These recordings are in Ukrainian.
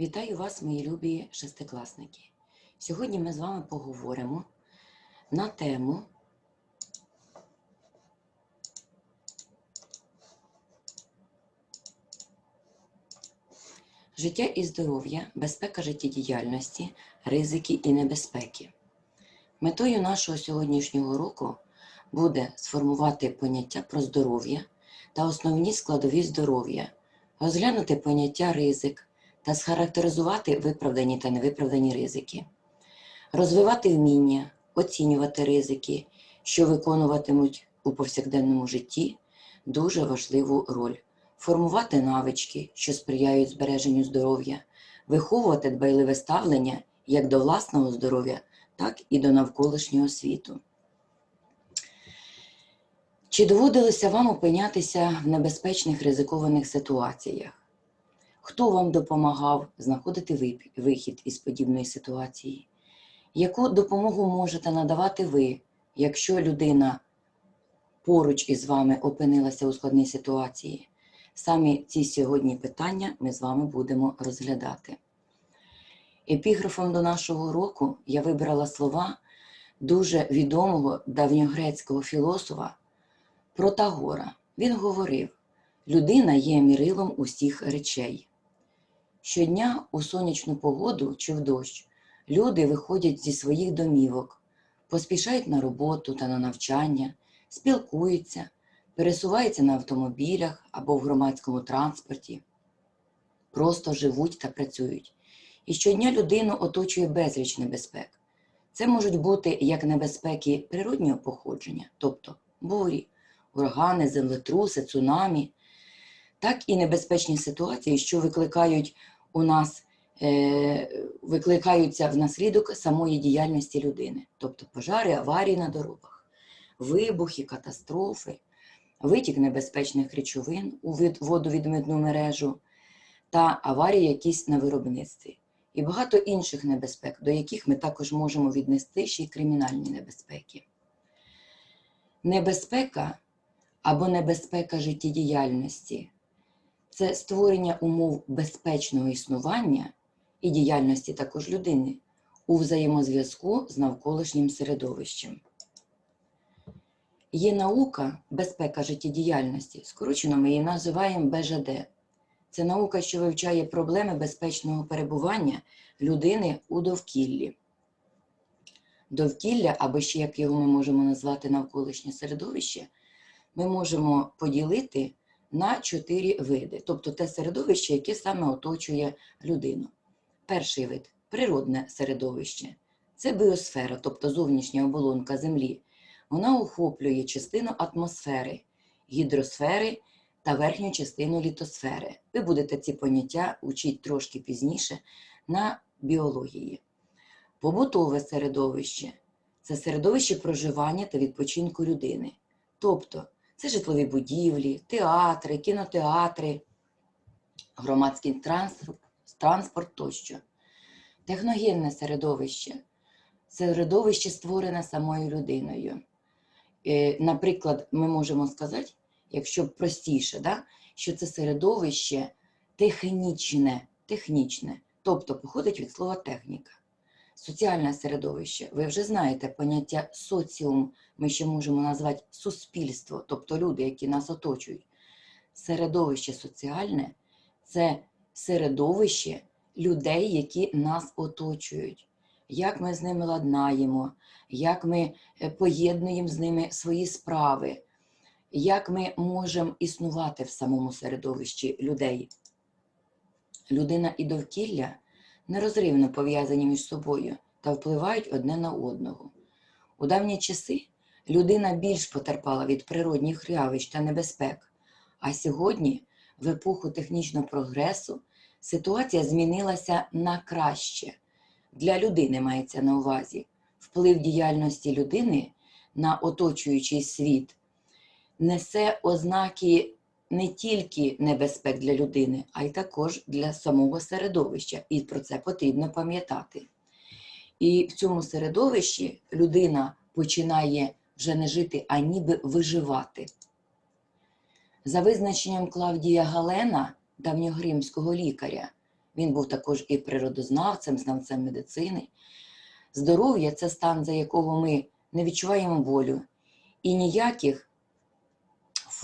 Вітаю вас, мої любі шестикласники. Сьогодні ми з вами поговоримо на тему життя і здоров'я, безпека життєдіяльності, ризики і небезпеки. Метою нашого сьогоднішнього уроку буде сформувати поняття про здоров'я та основні складові здоров'я, розглянути поняття ризик та схарактеризувати виправдані та невиправдані ризики, розвивати вміння, оцінювати ризики, що виконуватимуть у повсякденному житті дуже важливу роль, формувати навички, що сприяють збереженню здоров'я, виховувати дбайливе ставлення як до власного здоров'я, так і до навколишнього світу. Чи доводилося вам опинятися в небезпечних ризикованих ситуаціях? Хто вам допомагав знаходити вихід із подібної ситуації? Яку допомогу можете надавати ви, якщо людина поруч із вами опинилася у складній ситуації? Саме ці сьогодні питання ми з вами будемо розглядати. Епіграфом до нашого уроку я вибрала слова дуже відомого давньогрецького філософа Протагора. Він говорив: людина є мірилом усіх речей. Щодня у сонячну погоду чи в дощ люди виходять зі своїх домівок, поспішають на роботу та на навчання, спілкуються, пересуваються на автомобілях або в громадському транспорті, просто живуть та працюють. І щодня людину оточує безліч небезпек. Це можуть бути як небезпеки природнього походження, тобто бурі, урагани, землетруси, цунамі, так і небезпечні ситуації, що викликають у нас е, викликаються внаслідок самої діяльності людини, тобто пожари, аварії на дорогах, вибухи, катастрофи, витік небезпечних речовин у вид- водовідмитну мережу та аварії якісь на виробництві. І багато інших небезпек, до яких ми також можемо віднести ще й кримінальні небезпеки. Небезпека або небезпека життєдіяльності це створення умов безпечного існування і діяльності також людини у взаємозв'язку з навколишнім середовищем. Є наука безпека життєдіяльності, скорочено ми її називаємо БЖД. Це наука, що вивчає проблеми безпечного перебування людини у довкіллі. Довкілля, або ще як його ми можемо назвати навколишнє середовище, ми можемо поділити на чотири види, тобто те середовище, яке саме оточує людину. Перший вид природне середовище. Це біосфера, тобто зовнішня оболонка Землі. Вона охоплює частину атмосфери, гідросфери та верхню частину літосфери. Ви будете ці поняття учити трошки пізніше на біології. Побутове середовище це середовище проживання та відпочинку людини. Тобто це житлові будівлі, театри, кінотеатри, громадський транспорт, транспорт тощо. Техногенне середовище середовище створене самою людиною. Е, Наприклад, ми можемо сказати, якщо простіше, да, що це середовище технічне, технічне, тобто походить від слова техніка. Соціальне середовище, ви вже знаєте поняття соціум, ми ще можемо назвати суспільство, тобто люди, які нас оточують. Середовище соціальне це середовище людей, які нас оточують. Як ми з ними ладнаємо, як ми е, поєднуємо з ними свої справи, як ми можемо існувати в самому середовищі людей. Людина і довкілля нерозривно пов'язані між собою та впливають одне на одного. У давні часи людина більш потерпала від природних явищ та небезпек, а сьогодні, в епоху технічного прогресу, ситуація змінилася на краще. Для людини мається на увазі вплив діяльності людини на оточуючий світ несе ознаки не тільки небезпек для людини, а й також для самого середовища. І про це потрібно пам'ятати. І в цьому середовищі людина починає вже не жити, а ніби виживати. За визначенням Клавдія Галена, давньогримського лікаря, Він був також і природознавцем, знавцем медицини. Здоров'я це стан, за якого ми не відчуваємо болю, і ніяких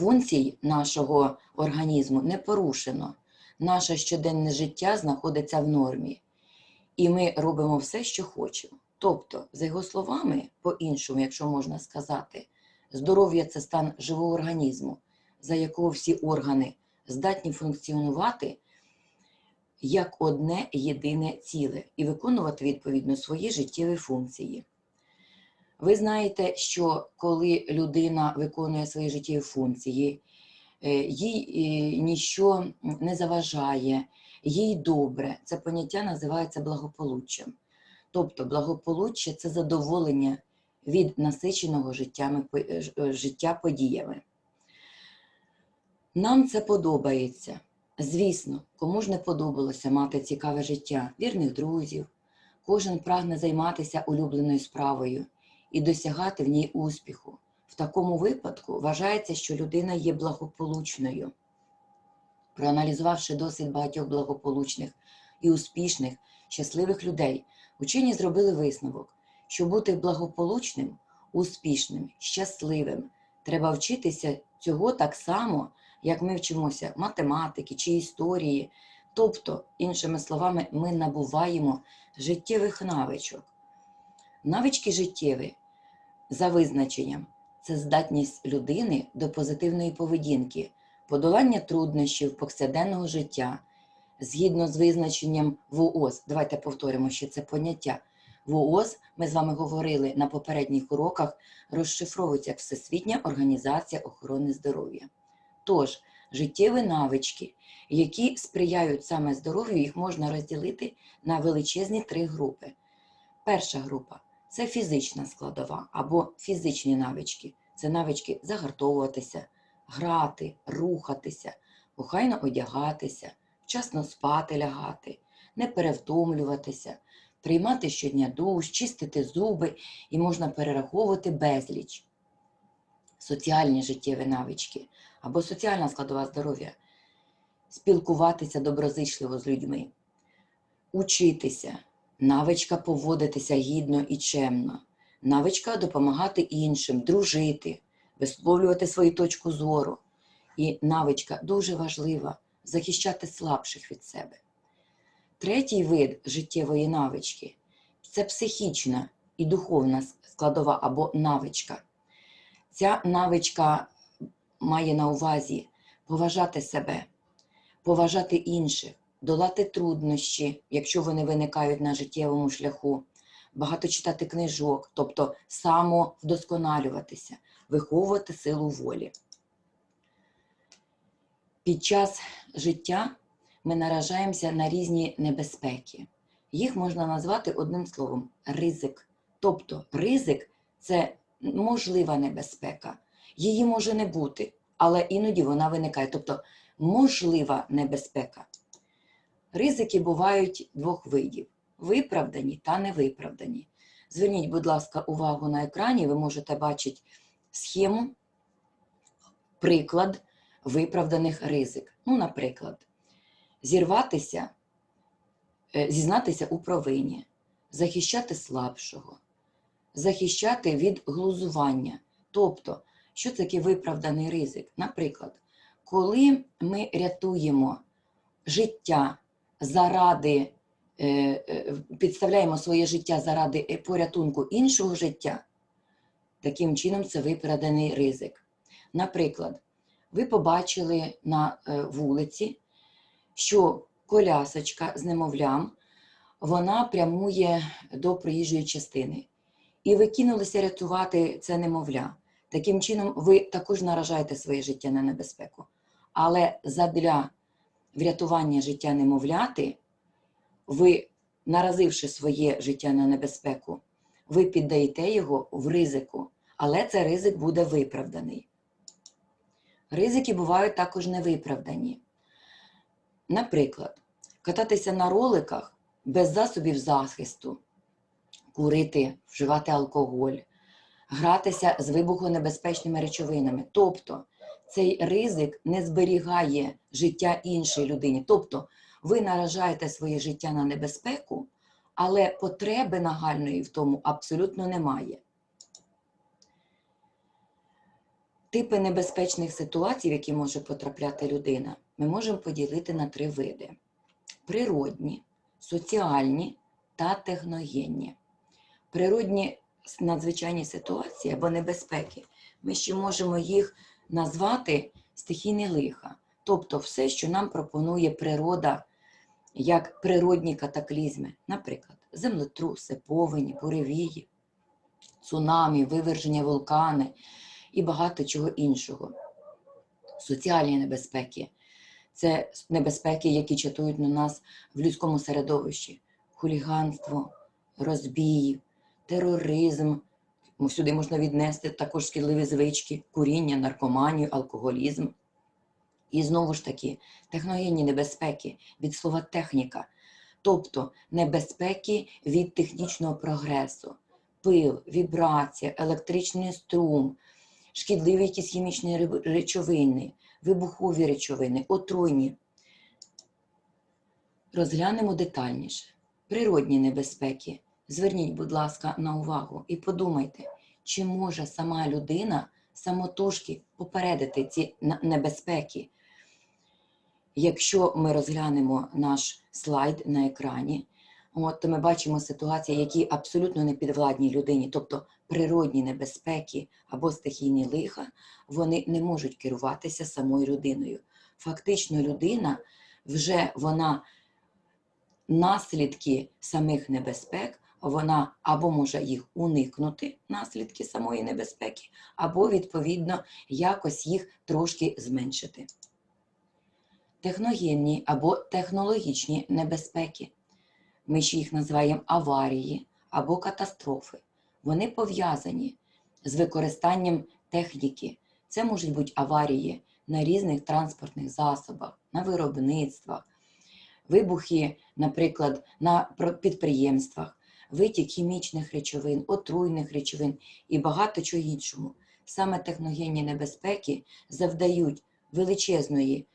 функцій нашого організму не порушено. Наше щоденне життя знаходиться в нормі, і ми робимо все, що хочемо. Тобто, за його словами, по-іншому, якщо можна сказати, здоров'я це стан живого організму, за якого всі органи здатні функціонувати як одне єдине ціле і виконувати відповідно свої життєві функції. Ви знаєте, що коли людина виконує свої життєві функції, е, їй е, ніщо не заважає, їй добре. Це поняття називається благополуччям. Тобто благополуччя це задоволення від насиченого життями, е, життя подіями. Нам це подобається. Звісно, кому ж не подобалося мати цікаве життя, вірних друзів. Кожен прагне займатися улюбленою справою і досягати в ній успіху. В такому випадку вважається, що людина є благополучною. Проаналізувавши досвід багатьох благополучних і успішних, щасливих людей, учені зробили висновок, що бути благополучним, успішним, щасливим треба вчитися цього так само, як ми вчимося математики чи історії. Тобто, іншими словами, ми набуваємо життєвих навичок. Навички життєві за визначенням це здатність людини до позитивної поведінки, подолання труднощів повсякденного життя. Згідно з визначенням ВООЗ, давайте повторимо ще це поняття. ВООЗ, ми з вами говорили на попередніх уроках, розшифровується як Всесвітня організація охорони здоров'я. Тож, життєві навички, які сприяють саме здоров'ю, їх можна розділити на величезні три групи. Перша група це фізична складова або фізичні навички. Це навички загартовуватися, грати, рухатися, охайно одягатися, вчасно спати лягати, не перевтомлюватися, приймати щодня душ, чистити зуби і можна перераховувати безліч. Соціальні життєві навички або соціальна складова здоров'я, спілкуватися доброзичливо з людьми, учитися, навичка поводитися гідно і чемно, навичка допомагати іншим, дружити, висловлювати свою точку зору. І навичка дуже важлива захищати слабших від себе. Третій вид життєвої навички це психічна і духовна складова або навичка. Ця навичка має на увазі поважати себе, поважати інших, долати труднощі, якщо вони виникають на життєвому шляху, багато читати книжок, тобто самовдосконалюватися, виховувати силу волі. Під час життя ми наражаємося на різні небезпеки. Їх можна назвати одним словом ризик. Тобто ризик це можлива небезпека. Її може не бути, але іноді вона виникає. Тобто можлива небезпека. Ризики бувають двох видів: виправдані та невиправдані. Зверніть, будь ласка, увагу на екрані, ви можете бачити схему, приклад виправданих ризик. Ну, наприклад, зірватися, е, зізнатися у провині, захищати слабшого, захищати від глузування. Тобто, що таке виправданий ризик? Наприклад, коли ми рятуємо життя заради, е, е, підставляємо своє життя заради е, порятунку іншого життя, таким чином це виправданий ризик. Наприклад, ви побачили на вулиці, що колясочка з немовлям вона прямує до проїжджої частини. І ви кинулися рятувати це немовля. Таким чином, ви також наражаєте своє життя на небезпеку. Але задля врятування життя немовляти, ви, наразивши своє життя на небезпеку, ви піддаєте його в ризику, але цей ризик буде виправданий. Ризики бувають також невиправдані. Наприклад, кататися на роликах без засобів захисту, курити, вживати алкоголь, гратися з вибухонебезпечними речовинами. Тобто цей ризик не зберігає життя іншій людині. Тобто ви наражаєте своє життя на небезпеку, але потреби нагальної в тому абсолютно немає. Типи небезпечних ситуацій, в які може потрапляти людина, ми можемо поділити на три види: природні, соціальні та техногенні. Природні надзвичайні ситуації або небезпеки, ми ще можемо їх назвати стихійні лиха, тобто все, що нам пропонує природа як природні катаклізми, наприклад, землетруси, повені, буревії, цунамі, виверження вулкани і багато чого іншого. Соціальні небезпеки це небезпеки, які чатують на нас в людському середовищі: хуліганство, розбій, тероризм. Сюди можна віднести також шкідливі звички, куріння, наркоманію, алкоголізм. І знову ж таки, техногенні небезпеки від слова техніка, тобто небезпеки від технічного прогресу, пил, вібрація, електричний струм, шкідливі якісь хімічні речовини, вибухові речовини, отруйні. Розглянемо детальніше. Природні небезпеки. Зверніть, будь ласка, на увагу і подумайте, чи може сама людина самотужки попередити ці небезпеки. Якщо ми розглянемо наш слайд на екрані, от, то ми бачимо ситуації, які абсолютно не підвладні людині, тобто природні небезпеки або стихійні лиха, вони не можуть керуватися самою людиною. Фактично, людина вже вона наслідки самих небезпек, вона або може їх уникнути, наслідки самої небезпеки, або, відповідно, якось їх трошки зменшити. Техногенні або технологічні небезпеки. Ми ще їх називаємо аварії або катастрофи. Вони пов'язані з використанням техніки. Це можуть бути аварії на різних транспортних засобах, на виробництвах, вибухи, наприклад, на підприємствах, витік хімічних речовин, отруйних речовин і багато чого іншого. Саме техногенні небезпеки завдають величезної,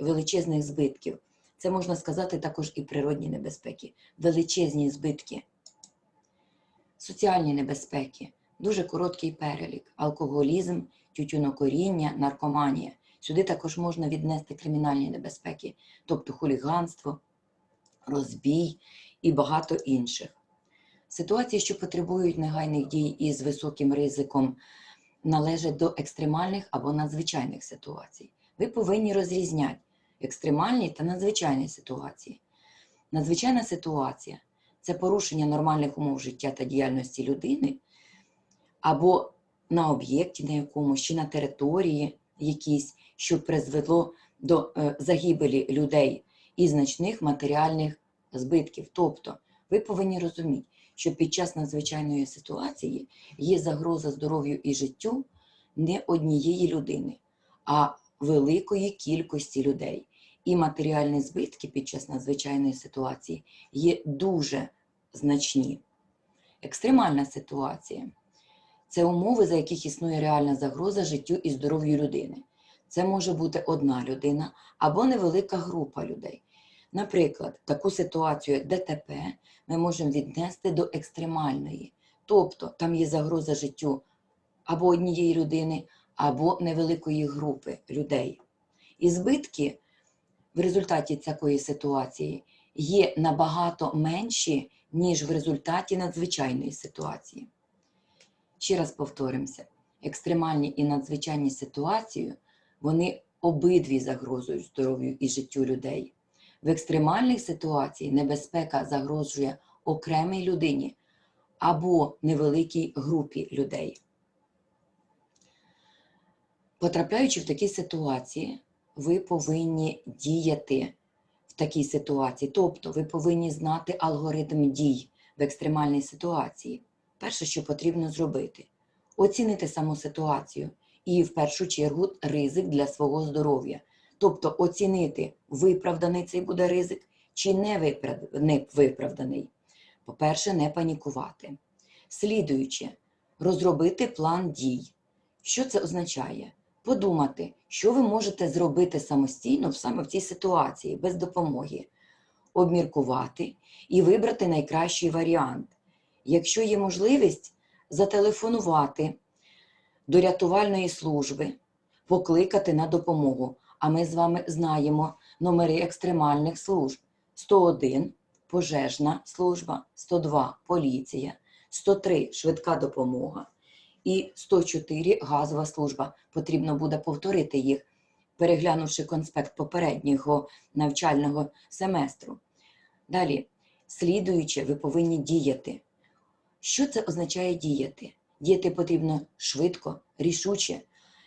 величезних збитків. Це можна сказати також і природні небезпеки, величезні збитки. Соціальні небезпеки, дуже короткий перелік: алкоголізм, тютюнокоріння, наркоманія. Сюди також можна віднести кримінальні небезпеки, тобто хуліганство, розбій і багато інших. Ситуації, що потребують негайних дій із високим ризиком, належать до екстремальних або надзвичайних ситуацій. Ви повинні розрізняти екстремальні та надзвичайні ситуації. Надзвичайна ситуація це порушення нормальних умов життя та діяльності людини або на об'єкті на якомусь, чи на території якійсь, що призвело до е, загибелі людей і значних матеріальних збитків. Тобто, ви повинні розуміти, що під час надзвичайної ситуації є загроза здоров'ю і життю не однієї людини, а великої кількості людей. І матеріальні збитки під час надзвичайної ситуації є дуже значні. Екстремальна ситуація це умови, за яких існує реальна загроза життю і здоров'ю людини. Це може бути одна людина або невелика група людей. Наприклад, таку ситуацію, ДТП, ми можемо віднести до екстремальної. Тобто там є загроза життю або однієї людини, або невеликої групи людей. І збитки в результаті такої ситуації є набагато менші, ніж в результаті надзвичайної ситуації. Ще раз повторимося: екстремальні і надзвичайні ситуації вони обидві загрожують здоров'ю і життю людей. В екстремальних ситуаціях небезпека загрожує окремій людині або невеликій групі людей. Потрапляючи в такі ситуації, ви повинні діяти в такій ситуації. Тобто ви повинні знати алгоритм дій в екстремальній ситуації. Перше, що потрібно зробити, оцінити саму ситуацію і, в першу чергу, ризик для свого здоров'я. Тобто оцінити, виправданий цей буде ризик чи не виправданий. По-перше, не панікувати. Слідуючи, розробити план дій. Що це означає? Подумати, що ви можете зробити самостійно саме в цій ситуації, без допомоги. обміркувати і вибрати найкращий варіант. Якщо є можливість, зателефонувати до рятувальної служби, покликати на допомогу. А ми з вами знаємо номери екстремальних служб: 101 пожежна служба, 102 поліція, 103 швидка допомога і 104 газова служба. Потрібно буде повторити їх, переглянувши конспект попереднього навчального семестру. Далі, слідуючи, ви повинні діяти. Що це означає діяти? Діяти потрібно швидко, рішуче.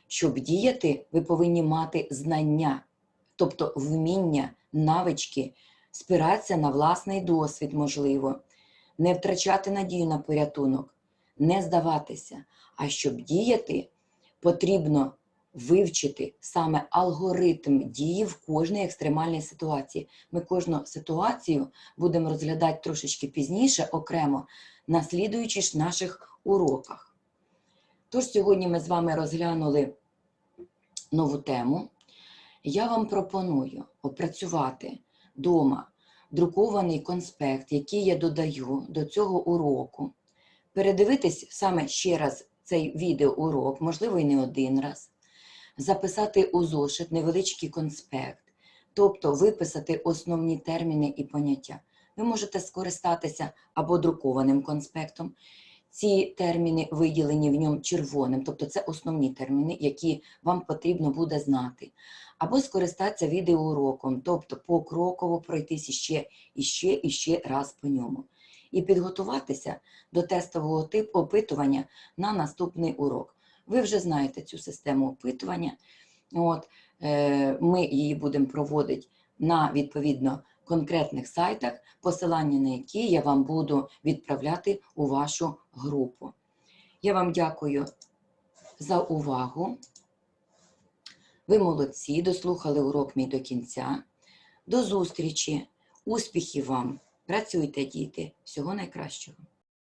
Щоб діяти, ви повинні мати знання, тобто вміння, навички, спиратися на власний досвід, можливо, не втрачати надію на порятунок, не здаватися. А щоб діяти, потрібно вивчити саме алгоритм дії в кожній екстремальній ситуації. Ми кожну ситуацію будемо розглядати трошечки пізніше, окремо, на слідуючих наших уроках. Тож сьогодні ми з вами розглянули нову тему. Я вам пропоную опрацювати вдома друкований конспект, який я додаю до цього уроку, передивитись саме ще раз цей відеоурок, можливо, і не один раз, записати у зошит невеличкий конспект, тобто виписати основні терміни і поняття. Ви можете скористатися або друкованим конспектом. Ці терміни виділені в ньому червоним, тобто це основні терміни, які вам потрібно буде знати. Або скористатися відеоуроком, тобто покроково пройтись іще, і ще раз по ньому. І підготуватися до тестового типу опитування на наступний урок. Ви вже знаєте цю систему опитування. От, е, ми її будемо проводити на відповідно конкретних сайтах, посилання на які я вам буду відправляти у вашу групу. Я вам дякую за увагу. Ви молодці, дослухали урок мій до кінця. До зустрічі, успіхів вам! Працюйте, діти! Всього найкращого!